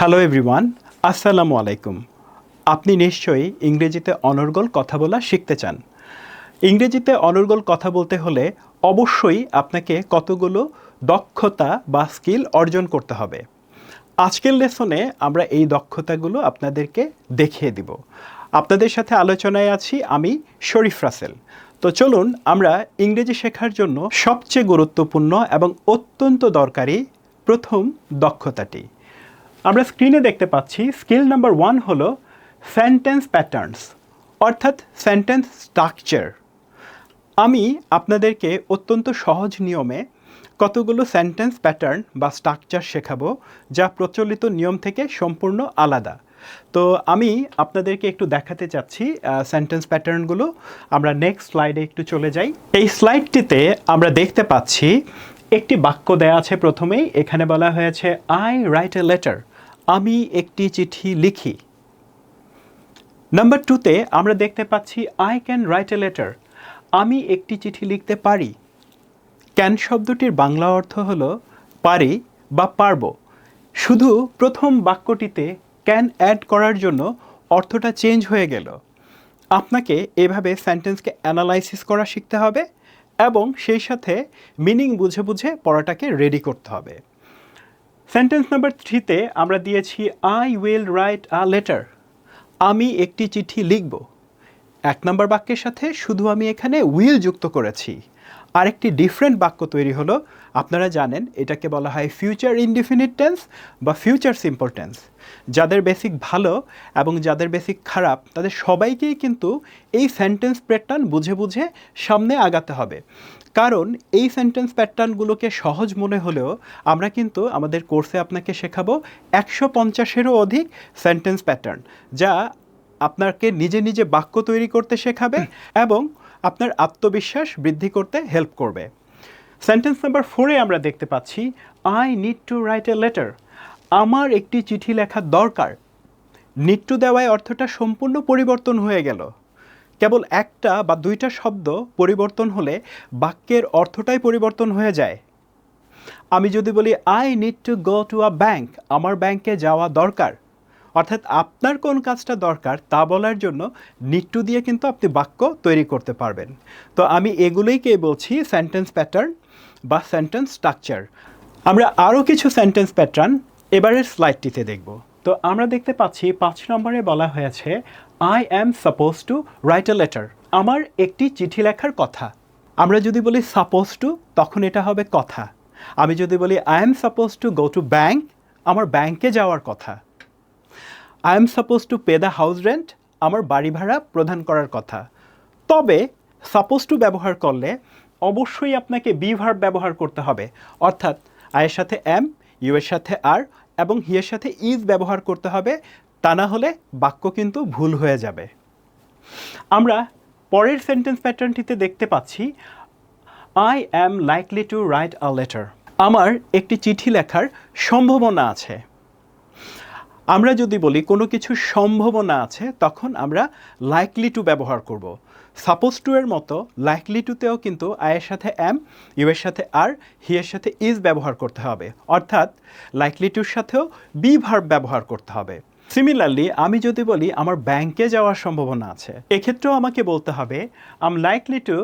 Hello everyone আসসালামু আলাইকুম আপনি নিশ্চয়ই ইংরেজিতে অনর্গল কথা বলা শিখতে চান। ইংরেজিতে অনর্গল কথা বলতে হলে অবশ্যই আপনাকে কতগুলো দক্ষতা বা স্কিল অর্জন করতে হবে। আজকের লেসনে আমরা এই দক্ষতাগুলো আপনাদেরকে দেখিয়ে দিব। আপনাদের সাথে আলোচনায় আছি আমি শরীফ রাসেল। তো চলুন আমরা ইংরেজি শেখার জন্য সবচেয়ে গুরুত্বপূর্ণ এবং অত্যন্ত দরকারি প্রথম দক্ষতাটি। আমরা স্ক্রিনে দেখতে পাচ্ছি স্কিল নাম্বার ওয়ান হলো সেন্টেন্স প্যাটার্নস অর্থাৎ সেন্টেন্স স্ট্রাকচার আমি আপনাদেরকে অত্যন্ত সহজ নিয়মে কতগুলো সেন্টেন্স প্যাটার্ন বা স্ট্রাকচার শেখাবো, যা প্রচলিত নিয়ম থেকে সম্পূর্ণ আলাদা। তো আমি আপনাদেরকে একটু দেখাতে চাচ্ছি সেন্টেন্স প্যাটার্নগুলো আমরা নেক্সট স্লাইডে একটু চলে যাই। এই স্লাইডটিতে আমরা দেখতে পাচ্ছি, একটি বাক্য দেয়া আছে প্রথমেই, এখানে বলা হয়েছে আই রাইট এ লেটার আমি একটি চিঠি লিখি। নাম্বার টুতে আমরা দেখতে পাচ্ছি I can write a letter আমি একটি চিঠি লিখতে পারি। ক্যান শব্দটির বাংলা অর্থ হল পারি বা পারব। শুধু প্রথম বাক্যটিতে ক্যান অ্যাড করার জন্য অর্থটা চেঞ্জ হয়ে গেল। আপনাকে এভাবে সেন্টেন্সকে অ্যানালাইসিস করা শিখতে হবে এবং সেই সাথে মিনিং বুঝে বুঝে পড়াটাকে রেডি করতে হবে। সেন্টেন্স নাম্বার থ্রিতে আমরা দিয়েছি I will write a letter আমি একটি চিঠি লিখব। এক নম্বর বাক্যের সাথে শুধু আমি এখানে উইল যুক্ত করেছি। আরেকটি ডিফারেন্ট বাক্য তৈরি হলো। আপনারা জানেন, এটাকে বলা হয় ফিউচার ইনডিফিনিট টেন্স বা ফিউচার সিম্পল টেন্স যাদের বেসিক ভালো এবং যাদের বেসিক খারাপ, তাদের সবাইকেই কিন্তু এই সেন্টেন্স প্যাটার্ন বুঝে বুঝে সামনে আগাতে হবে। কারণ এই সেন্টেন্স প্যাটার্নগুলোকে সহজ মনে হলেও আমরা কিন্তু আমাদের কোর্সে আপনাকে শেখাবো একশো পঞ্চাশেরও অধিক সেন্টেন্স প্যাটার্ন যা আপনাকে নিজে নিজে বাক্য তৈরি করতে শেখাবে এবং আপনার আত্মবিশ্বাস বৃদ্ধি করতে হেল্প করবে। সেন্টেন্স নাম্বার ফোরে আমরা দেখতে পাচ্ছি I need to write a letter আমার একটি চিঠি লেখা দরকার। নিড টু দেওয়ায় অর্থটা সম্পূর্ণ পরিবর্তন হয়ে গেল। কেবল একটা বা দুইটা শব্দ পরিবর্তন হলে বাক্যের অর্থটাই পরিবর্তন হয়ে যায়। আমি যদি বলি I need to go to a bank আমার ব্যাংকে যাওয়া দরকার। অর্থাৎ আপনার কোন কাজটা দরকার তা বলার জন্য নিট্টু দিয়ে কিন্তু আপনি বাক্য তৈরি করতে পারবেন। তো আমি এগুলোইকে বলছি? সেন্টেন্স প্যাটার্ন বা সেন্টেন্স স্ট্রাকচার আমরা আরও কিছু সেন্টেন্স প্যাটার্ন এবারের স্লাইডটিতে দেখব। তো আমরা দেখতে পাচ্ছি, পাঁচ নম্বরে বলা হয়েছে I am suppose to write a letter আমার একটি চিঠি লেখার কথা। আমরা যদি বলি সাপোজ টু তখন এটা হবে কথা। আমি যদি বলি I am suppose to go to bank আমার ব্যাংকে যাওয়ার কথা। I am suppose to pay the house rent আমার বাড়ি ভাড়া প্রদান করার কথা। তবে সাপোজ টু ব্যবহার করলে অবশ্যই আপনাকে বি ভার্ব ব্যবহার করতে হবে। অর্থাৎ আয়ের সাথে এম ইউ এর সাথে আর এবং হি এর সাথে ইজ ব্যবহার করতে হবে। তা না হলে বাক্য কিন্তু ভুল হয়ে যাবে। আমরা পরের সেন্টেন্স প্যাটার্নটিতে দেখতে পাচ্ছি I am likely to write a letter আমার একটি চিঠি লেখার সম্ভাবনা আছে। আমরা যদি বলি কোনো কিছু সম্ভাবনা আছে, তখন আমরা লাইকলি টু ব্যবহার করব। সাপোজ টু এর মতো লাইকলি টুতেও কিন্তু আয়ের সাথে অ্যাম ইউ এর সাথে আর হি এর সাথে ইজ ব্যবহার করতে হবে। অর্থাৎ লাইকলি টুর সাথেও বি ভার্ব ব্যবহার করতে হবে। সিমিলারলি আমি যদি বলি আমার ব্যাংকে যাওয়ার সম্ভাবনা আছে, এক্ষেত্রেও আমাকে বলতে হবে I'm likely to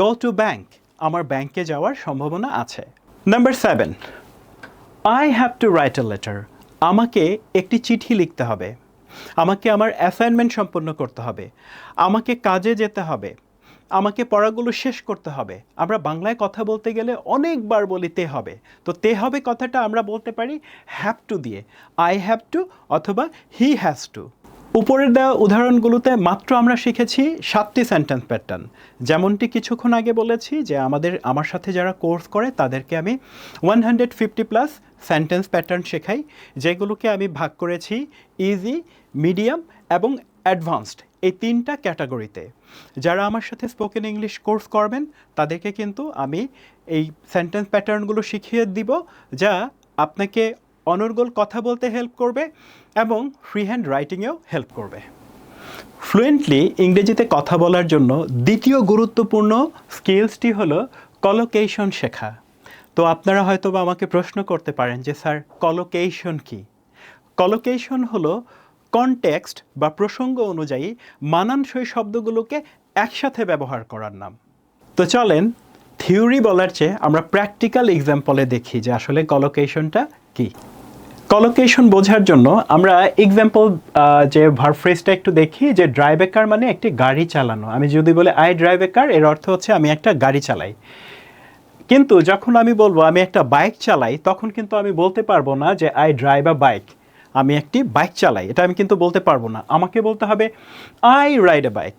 go to bank আমার ব্যাংকে যাওয়ার সম্ভাবনা আছে। Number seven I have to write a letter আমাকে একটি চিঠি লিখতে হবে। আমাকে আমার অ্যাসাইনমেন্ট সম্পন্ন করতে হবে। আমাকে কাজে যেতে হবে। আমাকে পড়াগুলো শেষ করতে হবে। আমরা বাংলায় কথা বলতে গেলে অনেকবার বলি তে হবে। তো তে হবে কথাটা আমরা বলতে পারি হ্যাভ টু দিয়ে। আই হ্যাভ টু অথবা হি হ্যাজ টু উপরের দেওয়া উদাহরণগুলোতে মাত্র আমরা শিখেছি সাতটি সেন্টেন্স প্যাটার্ন যেমনটি কিছুক্ষণ আগে বলেছি যে আমাদের, আমার সাথে যারা কোর্স করে তাদেরকে আমি one hundred fifty plus sentence pattern শেখাই। যেগুলোকে আমি ভাগ করেছি ইজি মিডিয়াম এবং অ্যাডভান্সড এই তিনটা ক্যাটাগরিতে। যারা আমার সাথে স্পোকেন ইংলিশ কোর্স করবেন, তাদেরকে কিন্তু আমি এই সেন্টেন্স প্যাটার্নগুলো শিখিয়ে দিব, যা আপনাকে অনর্গল কথা বলতে হেল্প করবে এবং ফ্রি হ্যান্ড রাইটিংয়েও হেল্প করবে। ফ্লুয়েন্টলি ইংরেজিতে কথা বলার জন্য দ্বিতীয় গুরুত্বপূর্ণ স্কিলসটি হলো কলোকেশন শেখা। তো আপনারা হয়তো বা আমাকে প্রশ্ন করতে পারেন যে, স্যার কলোকেশন কি? কলোকেশন হলো কনটেক্সট বা প্রসঙ্গ অনুযায়ী মানানসই শব্দগুলোকে একসাথে ব্যবহার করার নাম। তো চলেন থিওরি বলার চেয়ে আমরা প্র্যাকটিক্যাল এক্সাম্পলে দেখি যে আসলে কলোকেশনটা কি। কলোকেশন বোঝার জন্য আমরা এক্সাম্পল যে ভার্ফ্রেজটা একটু দেখি যে ড্রাইভ এ কার মানে একটি গাড়ি চালানো। আমি যদি বলি আই ড্রাইভ এ কার এর অর্থ হচ্ছে আমি একটা গাড়ি চালাই। কিন্তু যখন আমি বলব আমি একটা বাইক চালাই, তখন কিন্তু আমি বলতে পারব না যে আই ড্রাইভ আ বাইক আমি একটি বাইক চালাই, এটা আমি কিন্তু বলতে পারব না। আমাকে বলতে হবে আই রাইড এ বাইক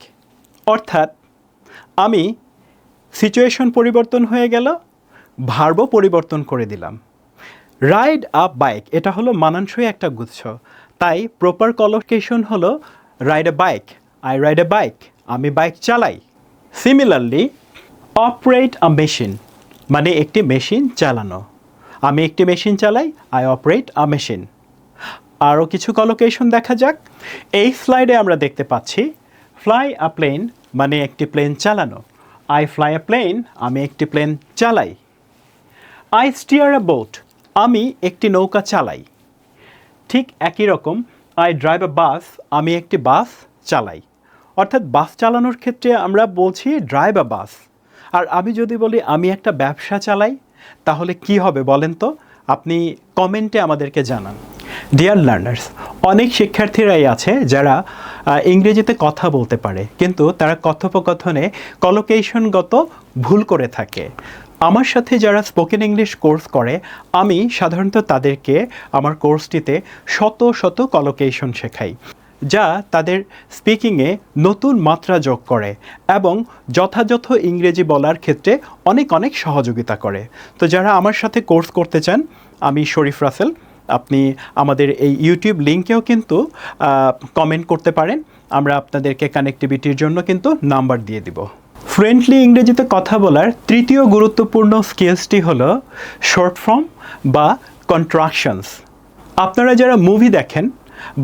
অর্থাৎ, আমি সিচুয়েশন পরিবর্তন হয়ে গেল ভার্বও পরিবর্তন করে দিলাম। রাইড আপ বাইক এটা হলো মানানসই একটা গুচ্ছ। তাই প্রপার কলোকেশন হলো ride a bike I ride a bike আমি বাইক চালাই। সিমিলারলি অপারেট আ মেশিন মানে একটি মেশিন চালানো। আমি একটি মেশিন চালাই আই অপারেট আ মেশিন আরও কিছু কলোকেশন দেখা যাক। এই স্লাইডে আমরা দেখতে পাচ্ছি ফ্লাই আ প্লেন মানে একটি প্লেন চালানো। আই ফ্লাই আ প্লেন আমি একটি প্লেন চালাই। আই স্টিয়ার আ বোট আমি একটি নৌকা চালাই। ঠিক একই রকম আই ড্রাইভ আ বাস আমি একটি বাস চালাই। অর্থাৎ বাস চালানোর ক্ষেত্রে আমরা বলছি ড্রাইভ আ বাস আর আমি যদি বলি আমি একটা ব্যবসা চালাই, তাহলে কি হবে বলেন তো? আপনি কমেন্টে আমাদেরকে জানান। ডিয়ার লার্নার্স অনেক শিক্ষার্থীরাই আছে যারা ইংরেজিতে কথা বলতে পারে, কিন্তু তারা কথোপকথনে কলোকেশনগত ভুল করে থাকে। আমার সাথে যারা স্পোকেন ইংলিশ কোর্স করে, আমি সাধারণত তাদেরকে আমার কোর্সটিতে শত শত কলোকেশন শেখাই, যা তাদের স্পিকিংয়ে নতুন মাত্রা যোগ করে এবং যথাযথ ইংরেজি বলার ক্ষেত্রে অনেক অনেক সহযোগিতা করে। তো যারা আমার সাথে কোর্স করতে চান, আমি শরীফ রাসেল। আপনি আমাদের এই ইউটিউব লিঙ্কেও কিন্তু কমেন্ট করতে পারেন। আমরা আপনাদেরকে কানেক্টিভিটির জন্য কিন্তু নাম্বার দিয়ে দিব। ফ্রেন্ডলি ইংরেজিতে কথা বলার তৃতীয় গুরুত্বপূর্ণ স্কিলসটি হল শর্ট ফর্ম বা কন্ট্রাকশনস আপনারা যারা মুভি দেখেন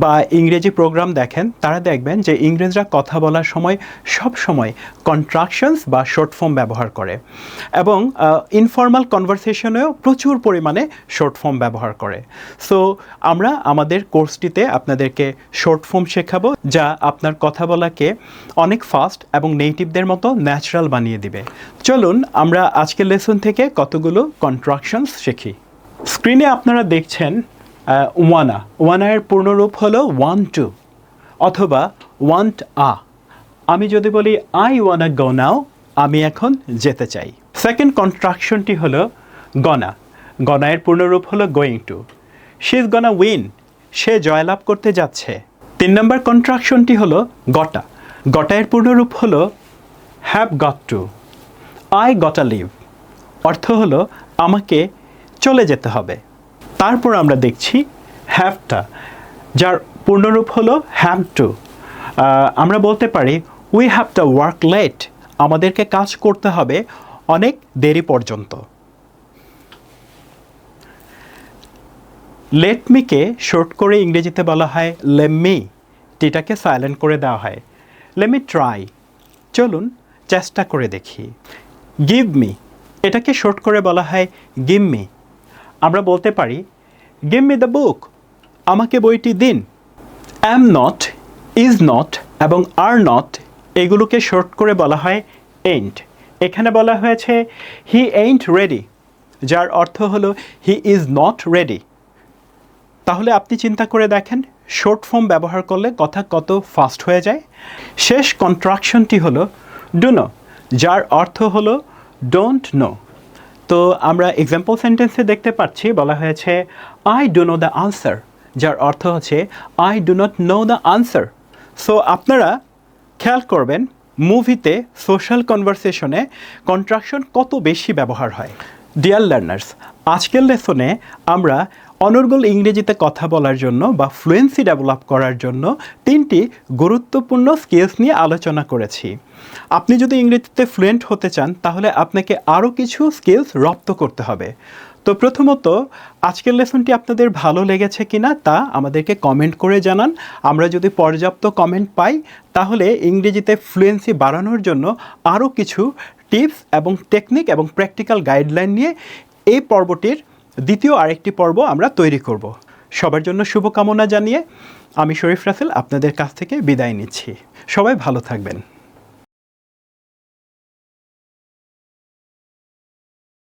বা ইংরেজি প্রোগ্রাম দেখেন, তারা দেখবেন যে ইংরেজরা কথা বলার সময় সব সময় কন্ট্রাকশনস বা শর্ট ফর্ম ব্যবহার করে এবং ইনফর্মাল কনভারসেশনেও প্রচুর পরিমাণে শর্ট ফর্ম ব্যবহার করে। সো আমরা আমাদের কোর্সটিতে আপনাদেরকে শর্ট ফর্ম শেখাবো যা আপনার কথা বলাকে অনেক ফাস্ট এবং নেটিভদের মতো ন্যাচারাল বানিয়ে দিবে। চলুন, আমরা আজকের লেসন থেকে কতগুলো কন্ট্রাকশনস শিখি। স্ক্রিনে আপনারা দেখছেন ওয়ানা ওয়ানা। এর পূর্ণরূপ হলো ওয়ান টু অথবা ওয়ান্ট আ আমি যদি বলি আই ওয়ানা গো নাও আমি এখন যেতে চাই। সেকেন্ড কন্ট্রাকশনটি হলো গনা গনা এর পূর্ণরূপ হলো going to she is gonna win সে জয়লাভ করতে যাচ্ছে। তিন নম্বর কন্ট্রাকশনটি হলো গটা। গটা এর পূর্ণরূপ হলো have got to I gotta leave অর্থ হলো, আমাকে চলে যেতে হবে। তারপর আমরা দেখছি হ্যাভটা, যার পূর্ণরূপ হলো হ্যাভ টু। আমরা বলতে পারি we have to work late আমাদেরকে কাজ করতে হবে অনেক দেরি পর্যন্ত। লেট মিকে শর্ট করে ইংরেজিতে বলা হয় লেমি টিটাকে সাইলেন্ট করে দেওয়া হয়। লেমি ট্রাই চলুন, চেষ্টা করে দেখি। গিভ মি এটাকে শর্ট করে বলা হয় গিভ মি আমরা বলতে পারি গিভ মি দ্য বুক আমাকে বইটি দিন। অ্যাম নট ইজ নট এবং আর নট এগুলোকে শর্ট করে বলা হয় এইন্ট এখানে বলা হয়েছে হি এইন্ট রেডি যার অর্থ হলো হি ইজ নট রেডি তাহলে আপনি চিন্তা করে দেখেন শর্ট ফর্ম ব্যবহার করলে কথা কত ফাস্ট হয়ে যায়। শেষ কন্ট্রাকশনটি হলো ডুনো যার অর্থ হলো ডোন্ট নো তো আমরা এক্সাম্পল সেন্টেন্সে দেখতে পাচ্ছি, বলা হয়েছে I do know the answer যার অর্থ হচ্ছে I do not know the answer so আপনারা খেয়াল করবেন মুভিতে সোশ্যাল কনভারসেশনে কন্ট্রাকশন কত বেশি ব্যবহার হয়। ডিয়ার লার্নার্স আজকের লেসনে আমরা অনর্গল ইংরেজিতে কথা বলার জন্য বা ফ্লুয়েন্সি ডেভেলপ করার জন্য তিনটি গুরুত্বপূর্ণ স্কিলস নিয়ে আলোচনা করেছি। আপনি যদি ইংরেজিতে ফ্লুয়েন্ট হতে চান, তাহলে আপনাকে আরও কিছু স্কিলস রপ্ত করতে হবে। তো প্রথমত, আজকের লেসনটি আপনাদের ভালো লেগেছে কিনা তা আমাদেরকে কমেন্ট করে জানান। আমরা যদি পর্যাপ্ত কমেন্ট পাই, তাহলে ইংরেজিতে ফ্লুয়েন্সি বাড়ানোর জন্য আরও কিছু টিপস এবং টেকনিক এবং প্র্যাকটিক্যাল গাইডলাইন নিয়ে এই পর্বটির দ্বিতীয় আরেকটি পর্ব আমরা তৈরি করব। সবার জন্য শুভকামনা জানিয়ে আমি শরীফ রাসেল আপনাদের কাছ থেকে বিদায় নিচ্ছি। সবাই ভালো থাকবেন।